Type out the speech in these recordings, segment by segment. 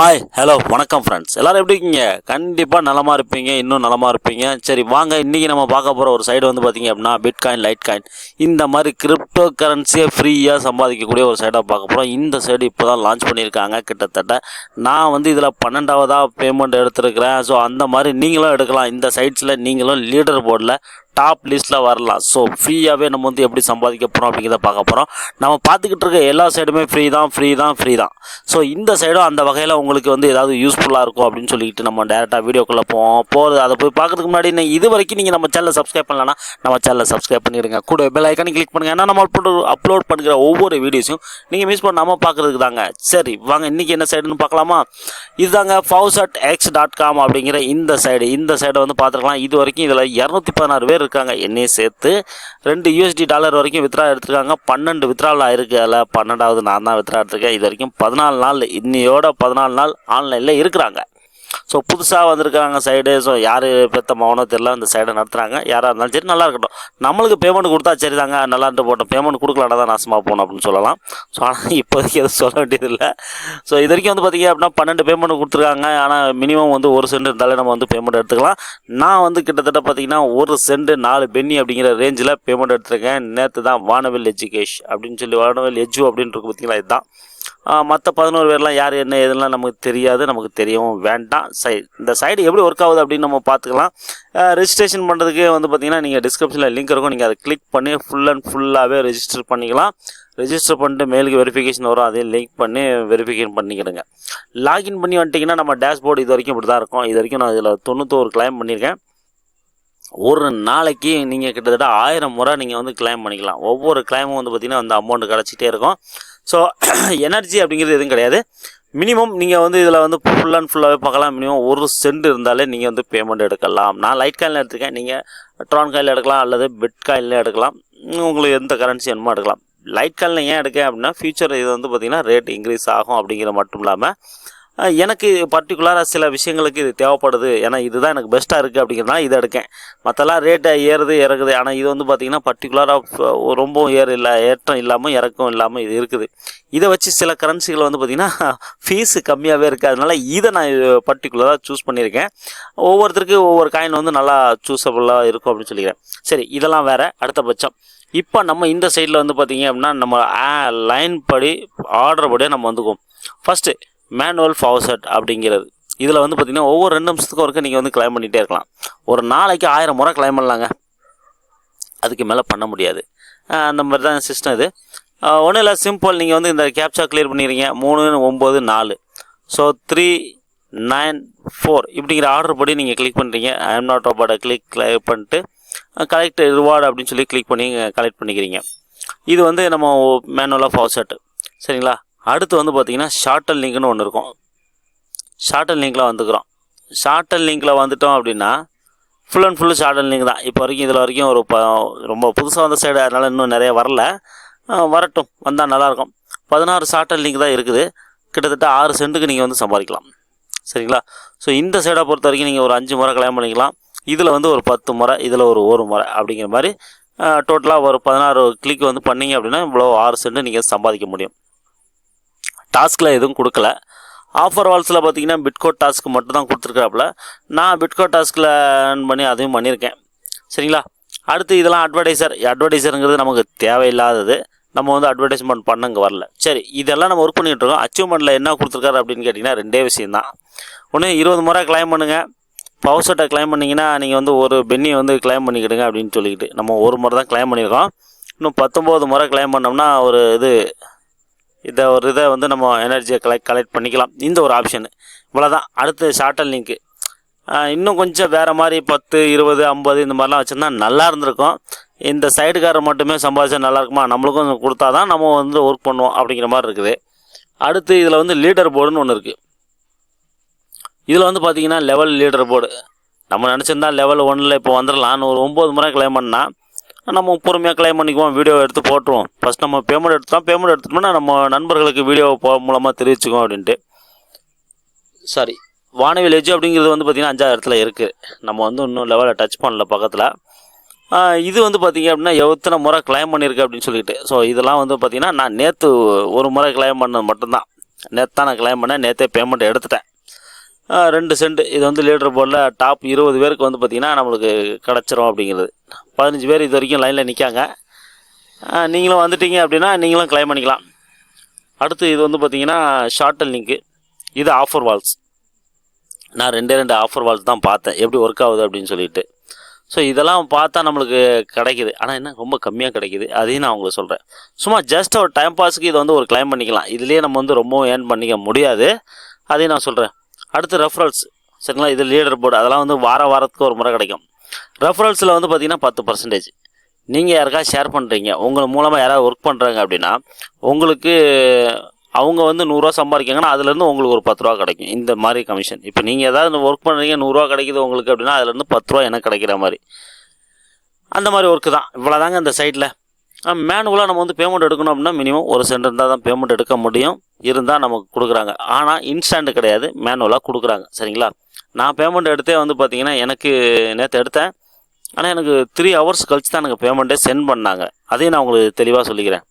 Hi hello வணக்கம் friends எல்லோரும் எப்படி இருக்கீங்க? கண்டிப்பாக நலமாக இருப்பீங்க இன்னும் நலமாக இருப்பீங்க. சரி வாங்க இன்றைக்கி நம்ம பார்க்க போகிற ஒரு சைடு வந்து பார்த்தீங்க அப்படின்னா பிட்காயின் லைட் காயின் இந்த மாதிரி கிரிப்டோ கரன்சியை ஃப்ரீயாக சம்பாதிக்கக்கூடிய ஒரு சைடாக பார்க்க போகிறோம் இந்த சைடு இப்போ தான் லான்ச் பண்ணியிருக்காங்க கிட்டத்தட்ட. நான் வந்து இதில் பன்னெண்டாவதாக பேமெண்ட் எடுத்திருக்கிறேன். ஸோ அந்த மாதிரி நீங்களும் எடுக்கலாம். இந்த சைட்ஸில் நீங்களும் லீடர் போர்டில் டாப் லிஸ்ட்டில் வரலாம். ஸோ ஃப்ரீயாகவே நம்ம வந்து எப்படி சம்பாதிக்க போகிறோம் அப்படிங்கிறத பார்க்க போகிறோம் நம்ம பார்த்துக்கிட்டு இருக்க எல்லா சைடுமே ஃப்ரீ தான் ஃப்ரீ தான் ஃப்ரீ தான். ஸோ இந்த சைடும் அந்த வகையில் உங்களுக்கு வந்து ஏதாவது யூஸ்ஃபுல்லாக இருக்கும் அப்படின்னு சொல்லிட்டு நம்ம டேரெக்டாக வீடியோக்குள்ளே போவோம். போகிறது அதை போய் பார்க்கறதுக்கு முன்னாடி நீங்கள் இது வரைக்கும் நீங்கள் நம்ம சேனலை சப்ஸ்கிரைப் பண்ணலன்னா நம்ம சேனலை சப்ஸ்கிரைப் பண்ணிடுங்க. கூட பெல் ஐக்கானி கிளிக் பண்ணுங்கள் ஏன்னா நம்ம அப்லோட் அப்லோட் பண்ணுற ஒவ்வொரு வீடியோஸையும் நீங்கள் மிஸ் பண்ணாமல் பார்க்குறதுக்கு தாங்க. சரி வாங்க இன்றைக்கி என்ன சைடுன்னு பார்க்கலாமா? இதுதாங்க ஃபவுசட் எக்ஸ் டாட் காம் அப்படிங்கிற இந்த சைடு இந்த சைடை வந்து பார்த்துருக்கலாம். இது வரைக்கும் இதில் இரநூத்தி பதினாறு பேர் இருக்காங்க என்னையும் சேர்த்து. ரெண்டு யூஎஸ்டி டாலர் வரைக்கும் வித்ரா எடுத்திருக்காங்க. பன்னெண்டு வித்ரால் ஆயிருக்கு அதில். பன்னெண்டாவது நான் தான் வித்ரா எடுத்திருக்கேன். இது வரைக்கும் பதினாலு நாள் இன்னையோட பதினாலு நாள் ஆன்லைனில் இருக்கிறாங்க. ஸோ புதுசாக வந்திருக்காங்க சைடு ஸோ யார் பெற்ற மகனோ தெரியல அந்த சைடை நடத்துகிறாங்க யாராக இருந்தாலும் சரி நல்லா இருக்கட்டும். நம்மளுக்கு பேமெண்ட் கொடுத்தா சரி தாங்க நல்லான்ட்டு போட்டோம். பேமெண்ட் கொடுக்கலாடா தான் நாசமாக போகணும் அப்படின்னு சொல்லலாம். ஸோ ஆனால் இப்போதைக்கு எதுவும் சொல்ல வேண்டியதில்லை. ஸோ இது வரைக்கும் வந்து பார்த்தீங்க அப்படின்னா பன்னெண்டு பேமெண்ட் கொடுத்துருக்காங்க. ஆனால் மினிமம் வந்து ஒரு சென்ட் இருந்தாலே நம்ம வந்து பேமெண்ட் எடுத்துக்கலாம். நான் வந்து கிட்டத்தட்ட பார்த்தீங்கன்னா ஒரு சென்ட் நாலு பென்னி அப்படிங்கிற ரேஞ்சில் பேமெண்ட் எடுத்துருக்கேன். நேற்று தான் வானவில் எஜுகேஷ் அப்படின்னு சொல்லி வானவில் எஜு அப்படின்னு இருக்கு பார்த்தீங்களா இதுதான். மற்ற பதினோரு பேர்லாம் யார் என்ன எதுலாம் நமக்கு தெரியாது நமக்கு தெரியவும் வேண்டாம். சைட் இந்த சைடு எப்படி ஒர்க் ஆகுது அப்படின்னு நம்ம பார்த்துக்கலாம். ரெஜிஸ்ட்ரேஷன் பண்ணுறதுக்கு வந்து பார்த்தீங்கன்னா நீங்கள் டிஸ்கிரிப்ஷனில் லிங்க் இருக்கும். நீங்கள் அதை கிளிக் பண்ணி ஃபுல் அண்ட் ஃபுல்லாகவே ரெஜிஸ்டர் பண்ணிக்கலாம். ரெஜிஸ்டர் பண்ணிட்டு மெயிலுக்கு வெரிஃபிகேஷன் வரும். அதையும் லிங்க் பண்ணி வெரிஃபிகேஷன் பண்ணிக்கிடுங்க. லாகின் பண்ணி வந்துட்டிங்கன்னா நம்ம டேஷ்போர்டு இது வரைக்கும் இப்படி தான் இருக்கும். இது வரைக்கும் நான் இதில் தொண்ணூத்தோரு கிளைம் பண்ணியிருக்கேன். ஒரு நாளைக்கு நீங்கள் கிட்டத்தட்ட ஆயிரம் முறை நீங்கள் வந்து கிளைம் பண்ணிக்கலாம். ஒவ்வொரு கிளைமும் வந்து பார்த்திங்கன்னா அந்த அமௌண்ட் கிடச்சிட்டே இருக்கும். ஸோ எனர்ஜி அப்படிங்கிறது எதுவும் கிடையாது. மினிமம் நீங்கள் வந்து இதில் வந்து ஃபுல் அண்ட் ஃபுல்லாகவே பார்க்கலாம். மினிமம் ஒரு சென்ட் இருந்தாலே நீங்கள் வந்து பேமெண்ட் எடுக்கலாம். நான் லைட் காயில் எடுத்துருக்கேன். நீங்கள் ட்ரான் காயில் எடுக்கலாம் அல்லது பிட் காயில் எடுக்கலாம். உங்களுக்கு எந்த கரன்சி வேணுமோ எடுக்கலாம். லைட் காயில் ஏன் எடுக்கேன் அப்படின்னா ஃபியூச்சர் இது வந்து பார்த்திங்கன்னா ரேட் இன்க்ரீஸ் ஆகும் அப்படிங்கிற மட்டும் இல்லாமல் எனக்கு பர்டிகுலராக சில விஷயங்களுக்கு இது தேவைப்படுது. ஏன்னா இதுதான் எனக்கு பெஸ்ட்டாக இருக்குது அப்படிங்கிறதுனால இதை எடுக்கேன். மற்றெல்லாம் ரேட்டை ஏறுது இறக்குது ஆனால் இது வந்து பார்த்திங்கன்னா பர்டிகுலராக ரொம்பவும் ஏறு இல்லை ஏற்றம் இல்லாமல் இறக்கம் இல்லாமல் இது இருக்குது. இதை வச்சு சில கரன்சிகள் வந்து பார்த்திங்கன்னா ஃபீஸு கம்மியாகவே இருக்குது அதனால இதை நான் பர்டிகுலராக சூஸ் பண்ணியிருக்கேன். ஒவ்வொருத்தருக்கு ஒவ்வொரு காயின் வந்து நல்லா சூஸபுளாக இருக்கும் அப்படின்னு சொல்லிக்கிறேன். சரி இதெல்லாம் வேறு. அடுத்தபட்சம் இப்போ நம்ம இந்த சைடில் வந்து பார்த்திங்க அப்படின்னா நம்ம லைன் படி ஆர்டர் படியே நம்ம வந்துக்குவோம். ஃபஸ்ட்டு மேனுவல் ஃபவுசட் அப்படிங்கிறது. இதில் வந்து பார்த்திங்கன்னா ஒவ்வொரு ரெண்டு நிமிஷத்துக்கும் ஒருக்க நீங்கள் வந்து கிளைம் பண்ணிகிட்டே இருக்கலாம். ஒரு நாளைக்கு ஆயிரம் முறை கிளைம் பண்ணலாங்க. அதுக்கு மேலே பண்ண முடியாது. அந்த மாதிரி தான் சிஸ்டம் இது ஒன்றும் இல்லை சிம்பிள் நீங்கள் வந்து இந்த கேப்சா கிளியர் பண்ணிடுறீங்க. மூணு ஒம்பது நாலு. ஸோ த்ரீ நைன் ஃபோர் இப்படிங்கிற ஆர்டர் படி நீங்கள் கிளிக் பண்ணுறீங்க ஐ எம் நாட் ரோபாட்டை கிளிக் கிளிக் பண்ணிட்டு கலெக்ட் ரிவார்டு அப்படின்னு சொல்லி கிளிக் பண்ணி கலெக்ட் பண்ணிக்கிறீங்க. இது வந்து நம்ம மேனுவலாக ஃபாசட் சரிங்களா? அடுத்து வந்து பார்த்தீங்கன்னா ஷார்ட்டல் லிங்க்னு ஒன்று இருக்கும். ஷார்ட்டல் லிங்கில் வந்துக்கிறோம். ஷார்ட்டல் லிங்கில் வந்துட்டோம் அப்படின்னா ஃபுல் அண்ட் ஃபுல்லு ஷார்ட்டல் லிங்க் தான். இப்போ வரைக்கும் இதில் வரைக்கும் ஒரு ப ரொம்ப புதுசாக வந்த சைடு அதனால் இன்னும் நிறைய வரல. வரட்டும். வந்தால் நல்லாயிருக்கும் பதினாறு ஷார்ட்டல் லிங்க் தான் இருக்குது. கிட்டத்தட்ட ஆறு சென்ட்டுக்கு நீங்கள் வந்து சம்பாதிக்கலாம். சரிங்களா? ஸோ இந்த சைடை பொறுத்த வரைக்கும் நீங்கள் ஒரு அஞ்சு முறை கல்யாணம் பண்ணிக்கலாம். இதில் வந்து ஒரு பத்து முறை இதில் ஒரு ஒரு முறை அப்படிங்கிற மாதிரி டோட்டலாக ஒரு பதினாறு கிளிக் வந்து பண்ணீங்க அப்படின்னா இவ்வளோ ஆறு சென்ட் நீங்கள் சம்பாதிக்க முடியும். டாஸ்கில் எதுவும் கொடுக்கல. ஆஃபர் வால்ஸில் பார்த்தீங்கன்னா பிட்கோ டாஸ்க் மட்டும் தான் கொடுத்துருக்காப்புல நான் பிட்கோ டாஸ்கில் ஏர்ன் பண்ணி அதையும் பண்ணியிருக்கேன். சரிங்களா? அடுத்து இதெல்லாம் அட்வர்டைசர் அட்வர்டைசருங்கிறது நமக்கு தேவையில்லாதது. நம்ம வந்து அட்வர்டைஸ்மெண்ட் பண்ண இங்கே வரல. சரி இதெல்லாம் நம்ம ஒர்க் பண்ணிகிட்டு இருக்கோம். அச்சீவ்மெண்ட்டில் என்ன கொடுத்துருக்காரு அப்படின்னு கேட்டிங்கன்னா ரெண்டே விஷயந்தான் ஒன்று இருபது முறை கிளைம் பண்ணுங்கள் பவர் செட்டை கிளைம் பண்ணிங்கன்னா நீங்கள் வந்து ஒரு பென்னியை வந்து கிளைம் பண்ணிக்கிடுங்க அப்படின்னு சொல்லிக்கிட்டு நம்ம ஒரு முறை தான் கிளைம் பண்ணியிருக்கோம். இன்னும் பத்தொம்போது முறை கிளைம் பண்ணோம்னா ஒரு இது இதை ஒரு இதை வந்து நம்ம எனர்ஜியை கலெக்ட் கலெக்ட் பண்ணிக்கலாம். இந்த ஒரு ஆப்ஷனு இவ்வளோதான் அடுத்து ஷார்ட்டல் லிங்க்கு இன்னும் கொஞ்சம் வேறு மாதிரி பத்து இருபது ஐம்பது இந்த மாதிரிலாம் வச்சுருந்தா நல்லா இருந்திருக்கும். இந்த சைடுக்காரர் மட்டுமே சம்பாதிச்சா நல்லாயிருக்குமா நம்மளுக்கும் கொடுத்தா தான் நம்ம வந்து ஒர்க் பண்ணுவோம் அப்படிங்கிற மாதிரி இருக்குது. அடுத்து இதில் வந்து லீடர் போர்டுன்னு ஒன்று இருக்குது இதில் வந்து பார்த்தீங்கன்னா லெவல் லீடர் போர்டு நம்ம நினச்சிருந்தா லெவல் ஒன்னில் இப்போ வந்துடலாம் ஒரு ஒம்பது முறை கிளைம் பண்ணால் நம்ம பொறுமையாக கிளைம் பண்ணிக்குவோம் வீடியோ எடுத்து போட்டுருவோம். ஃபஸ்ட் நம்ம பேமெண்ட் எடுத்தோம் பேமெண்ட் எடுத்துட்டோம்னா நம்ம நண்பர்களுக்கு வீடியோ போ மூலமாக தெரிவிச்சுக்கோம் அப்படின்ட்டு. சாரி வானவில் எஜ் அப்படிங்கிறது வந்து பார்த்திங்கன்னா அஞ்சாவது இடத்துல இருக்குது நம்ம வந்து இன்னும் லெவலை டச் பண்ணல பக்கத்தில். இது வந்து பார்த்திங்க அப்படின்னா எத்தனை முறை கிளைம் பண்ணியிருக்கு அப்படின்னு சொல்லிட்டு. ஸோ இதெல்லாம் வந்து பார்த்திங்கன்னா நான் நேற்று ஒரு முறை கிளைம் பண்ணது மட்டும்தான். நேற்று தான் நான் கிளைம் பண்ணேன் நேற்றே பேமெண்ட் எடுத்துட்டேன். ரெண்டு சென்ட் இது வந்து லீடர் போர்டில் டாப் இருபது பேருக்கு வந்து பார்த்திங்கன்னா நம்மளுக்கு கிடச்சிரும் அப்படிங்கிறது. பதினஞ்சு பேர் இது வரைக்கும் லைனில் நிற்காங்க நீங்களும் வந்துட்டீங்க அப்படின்னா நீங்களும் கிளைம் பண்ணிக்கலாம். அடுத்து இது வந்து பார்த்தீங்கன்னா ஷார்ட்டல் லிங்க்கு இது ஆஃபர் வால்ஸ் நான் ரெண்டே ரெண்டு ஆஃபர் வால்ஸ் தான் பார்த்தேன். எப்படி ஒர்க் ஆகுது அப்படின்னு சொல்லிட்டு. ஸோ இதெல்லாம் பார்த்தா நம்மளுக்கு கிடைக்குது. ஆனால் என்ன ரொம்ப கம்மியாக கிடைக்குது. அதையும் நான் உங்களுக்கு சொல்கிறேன் சும்மா ஜஸ்ட் ஒரு டைம் பாஸுக்கு இதை வந்து ஒரு கிளைம் பண்ணிக்கலாம். இதுலேயே நம்ம வந்து ரொம்பவும் ஏர்ன் பண்ணிக்க முடியாது. அதையும் நான் சொல்கிறேன் அடுத்து ரெஃபரல்ஸ் சரிங்களா? இது லீடர் போர்டு அதெல்லாம் வந்து வார வாரத்துக்கு ஒரு முறை கிடைக்கும். ரெஃபரல்ஸில் வந்து பார்த்தீங்கன்னா பத்து பர்சன்டேஜ் நீங்கள் யாருக்கா ஷேர் பண்ணுறீங்க உங்கள் மூலமாக யாராவது ஒர்க் பண்ணுறாங்க அப்படின்னா உங்களுக்கு அவங்க வந்து நூறுரூவா சம்பாதிக்காங்கன்னா அதுலேருந்து உங்களுக்கு ஒரு பத்து ரூபா கிடைக்கும். இந்த மாதிரி கமிஷன் இப்போ நீங்கள் ஏதாவது ஒர்க் பண்ணுறீங்க நூறுரூவா கிடைக்குது உங்களுக்கு அப்படின்னா அதுலேருந்து பத்து ரூபா எனக்கு கிடைக்கிற மாதிரி. அந்த மாதிரி ஒர்க்கு தான். இவ்வளோதாங்க இந்த சைட்டில் மேனுவலாக நம்ம வந்து பேமெண்ட் எடுக்கணும் அப்படின்னா மினிமம் ஒரு சென்ட் இருந்தால் தான் பேமெண்ட் எடுக்க முடியும். இருந்தால் நமக்கு கொடுக்குறாங்க. ஆனால் இன்ஸ்டன்ட் கிடையாது மேனுவலாக கொடுக்குறாங்க. சரிங்களா? நான் பேமெண்ட் எடுத்தே வந்து பார்த்தீங்கன்னா எனக்கு நேற்று எடுத்தேன். ஆனால் எனக்கு த்ரீ ஹவர்ஸ் கழிச்சு தான் எனக்கு பேமெண்ட்டே சென்ட் பண்ணாங்க. அதையும் நான் உங்களுக்கு தெளிவாக சொல்லிக்கிறேன்.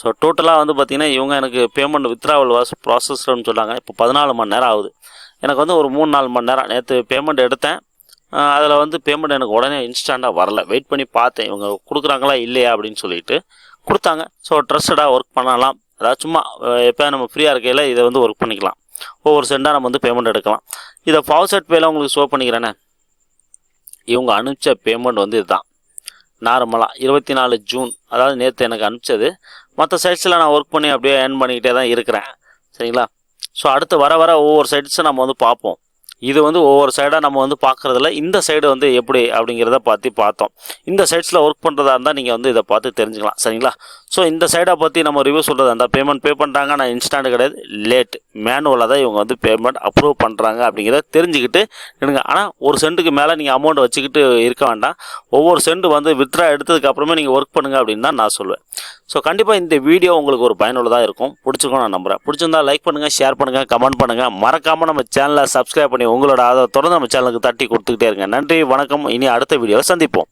ஸோ டோட்டலாக வந்து பார்த்தீங்கன்னா இவங்க எனக்கு பேமெண்ட் வித்ராவல் வாஸ் ப்ராசஸ்ன்னு சொன்னாங்க. இப்போ பதினாலு மணி நேரம் ஆகுது. எனக்கு வந்து ஒரு மூணு நாலு மணி நேரம் நேற்று பேமெண்ட் எடுத்தேன். அதில் வந்து பேமெண்ட் எனக்கு உடனே இன்ஸ்டண்ட்டாக வரல. வெயிட் பண்ணி பார்த்தேன். இவங்க கொடுக்குறாங்களா இல்லையா அப்படின்னு சொல்லிட்டு கொடுத்தாங்க. ஸோ ட்ரஸ்டடாக ஒர்க் பண்ணலாம். அதாவது சும்மா எப்போ நம்ம ஃப்ரீயாக இருக்கையில் இதை வந்து ஒர்க் பண்ணிக்கலாம். ஒவ்வொரு சென்டாக நம்ம வந்து பேமெண்ட் எடுக்கலாம். இதை ஃபால்செட் பேல உங்களுக்கு ஷோ பண்ணிக்கிறேனே. இவங்க அனுப்பிச்ச பேமெண்ட் வந்து இதுதான். நார்மலாக இருபத்தி நாலு ஜூன் அதாவது நேற்று எனக்கு அனுப்பிச்சது. மற்ற சைட்ஸில் நான் ஒர்க் பண்ணி அப்படியே ஏர்ன் பண்ணிக்கிட்டே தான் இருக்கிறேன். சரிங்களா? ஸோ அடுத்து வர வர ஒவ்வொரு சைட்ஸும் நம்ம வந்து பார்ப்போம். இது வந்து ஒவ்வொரு சைடாக நம்ம வந்து பார்க்குறதுல இந்த சைடு வந்து எப்படி அப்படிங்கிறத பார்த்து பார்த்தோம். இந்த சைட்ஸில் ஒர்க் பண்ணுறதா இருந்தால் நீங்கள் வந்து இதை பார்த்து தெரிஞ்சுக்கலாம். சரிங்களா? ஸோ இந்த சைடை பற்றி நம்ம ரிவ்யூ சொல்கிறது அந்த பேமெண்ட் பே பண்ணுறாங்க ஆனால் இன்ஸ்டாண்ட் கிடையாது. லேட் மேனுவலாக தான் இவங்க வந்து பேமெண்ட் அப்ரூவ் பண்ணுறாங்க அப்படிங்கிறத தெரிஞ்சுக்கிட்டு எடுங்க ஆனால் ஒரு சென்ட்டுக்கு மேலே நீங்கள் அமௌண்ட் வச்சுக்கிட்டு இருக்க வேண்டாம். ஒவ்வொரு சென்ட் வந்து வித்ரா எடுத்ததுக்கப்புறமே நீங்கள் ஒர்க் பண்ணுங்க அப்படின்னு தான் நான் சொல்லுவேன் ஸோ கண்டிப்பாக இந்த வீடியோ உங்களுக்கு ஒரு பயனுள்ளதாக இருக்கும். பிடிச்சிருக்கும் நான் நம்புகிறேன் பிடிச்சிருந்தா லைக் பண்ணுங்கள் ஷேர் பண்ணுங்கள் கமெண்ட் பண்ணுங்கள் மறக்காமல் நம்ம சேனலை சப்ஸ்கிரைப் பண்ணி உங்களோட அதை தொடர்ந்து நம்ம சேனலுக்கு தட்டி கொடுத்துக்கிட்டே இருங்க. நன்றி வணக்கம். இனி அடுத்த வீடியோவில் சந்திப்போம்.